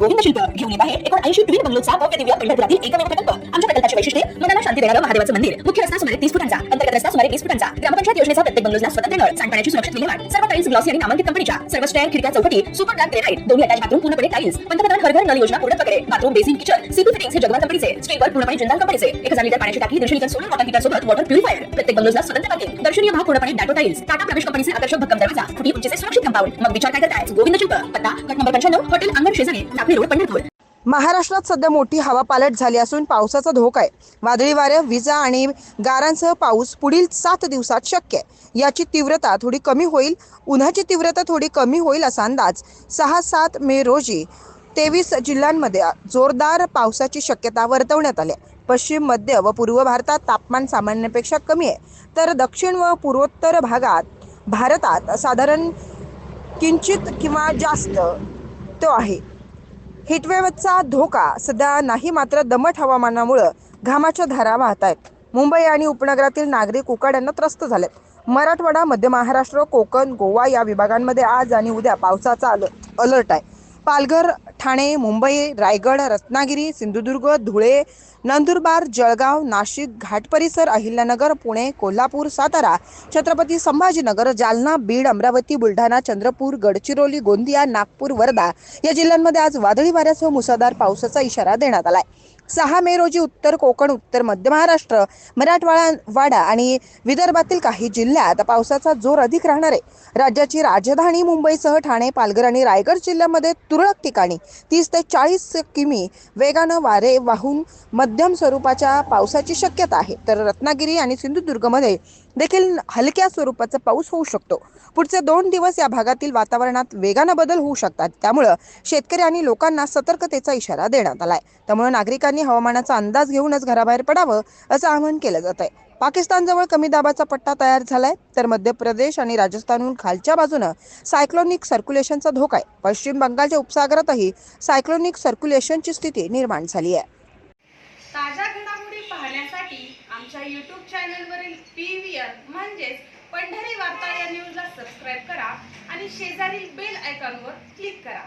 गोविंद शिल्प घेऊन येत आहे. एकोण ऐंशी ट्विन बंगलोचा भव्य दिव्य पंढरपुरातील एकमेव प्रकल्प. आमच्या प्रकल्पाची वैशिष्ट्ये मनाला शांती देणारं महादेवाचं मंदिर. मुख्य रस्ता सुमारे तीस फुटांचा अंतर्गत रस्ता सुमारे वीस फुटांचा. ग्रामपंचायत योजनेचा प्रत्येक बंगलोजला स्वतंत्र नळ सांडपाण्याची सुरक्षित विल्हेवाट. सर्व टाईल्स ग्लॉसी आणि नामांकित कंपनीच्या सर्व स्टँड खिडक्या चौकटी सुपर ग्लास ग्रेनाइट दोन्ही अटॅच बाथरूम पूर्णपणे टाईल्स पंतप्रधान हर घर नल योजना पूर्ण प्रकारे bathroom basin kitchen CP fittings हे जगवा कंपनीचे स्टीलवर पूर्णपणे जिंदाल कंपनीचे. एक हजार लिटर पाण्याची टाकी दीडशे लिटर सोलर वॉटर हीटर सोबत वॉटर प्युरिफायर प्रत्येक बंगलोजला स्वतंत्र पार्किंग दर्शनीय भाग पूर्णपणे डाटो टाईल्स टाटा प्रवेश कंपनीचे आकर्षक भक्कम दरवाजा. फुटी उंचीचे सुरक्षित कंपाऊंड मग विचार काय करताय? गोविंद शिल्प पत्ता कट नंबर पंच्याण्णव हॉटेल अंगण शेजारी टाकळी रोड पंढरपूर. महाराष्ट्रात सध्या मोठी हवा पालट झाली असून पावसाचा धोका आहे. वादळी वारे विजा आणि गारांसह पाऊस पुढील सात दिवसात शक्य आहे. याची तीव्रता थोडी कमी होईल. उन्हाची तीव्रता थोडी कमी होईल असा अंदाज सहा सात मे रोजी तेवीस जिल्ह्यांमध्ये जोरदार पावसाची शक्यता वर्तवण्यात आली आहे. पश्चिम मध्य व पूर्व भारतात तापमान सामान्यापेक्षा कमी आहे. तर दक्षिण व पूर्वोत्तर भागात भारतात साधारण किंचित किंवा जास्त तो आहे. हिटवेवचा धोका सध्या नाही मात्र दमट हवामानामुळं घामाच्या धारा वाहत आहेत मुंबई आणि उपनगरातील नागरिक उकाड्यांना त्रस्त झालेत. मराठवाडा मध्य महाराष्ट्र कोकण गोवा या विभागांमध्ये आज आणि उद्या पावसाचा अल अलर्ट आहे. पालघर ठाणे मुंबई रायगड रत्नागिरी सिंधुदुर्ग धुळे नंदुरबार जळगाव नाशिक घाट परिसर अहिल्यानगर पुणे कोल्हापूर सातारा छत्रपती संभाजीनगर जालना बीड अमरावती बुलढाणा चंद्रपूर गडचिरोली गोंदिया नागपूर वर्धा या जिल्ह्यांमध्ये आज वादळी वाऱ्यासह मुसळधार पावसाचा इशारा देण्यात आलाय. सहा मे रोजी उत्तर कोकण उत्तर मध्य महाराष्ट्र मराठवाडा वाडा आणि विदर्भातील काही जिल्ह्यात पावसाचा जोर अधिक राहणार आहे. राज्याची राजधानी मुंबईसह ठाणे पालघर आणि रायगड जिल्ह्यामध्ये तुरळक ठिकाणी तीस ते चाळीस किमी वेगानं वारे वाहून मध्यम स्वरूपाच्या पावसाची शक्यता आहे. तर रत्नागिरी आणि सिंधुदुर्गमध्ये देखील हलक्या स्वरूपाचा पाऊस होऊ शकतो. पुढचे दोन दिवस या भागातील वातावरणात वेगानं बदल होऊ शकतात. त्यामुळं शेतकरी आणि लोकांना सतर्कतेचा इशारा देण्यात आलाय. त्यामुळे नागरिकांनी हवामानाचा अंदाज घेऊनच घराबाहेर पडावं असं आवाहन केलं जात आहे पाकिस्तानजवळ कमी दाबाचा पट्टा तयार झालाय तर मध्य प्रदेश आणि राजस्थानहून खालच्या बाजूनं सायक्लोनिक सर्क्युलेशनचा धोका आहे. पश्चिम बंगालच्या उपसागरातही सायक्लोनिक सर्क्युलेशनची स्थिती निर्माण झाली आहे. ताज्या घडामोडी पाहण्यासाठी आमच्या यूट्यूब चॅनलवरील पी व्ही आर म्हणजेच पंढरी वार्ता या न्यूजला सबस्क्राईब करा आणि शेजारील बेल आयकॉनवर क्लिक करा.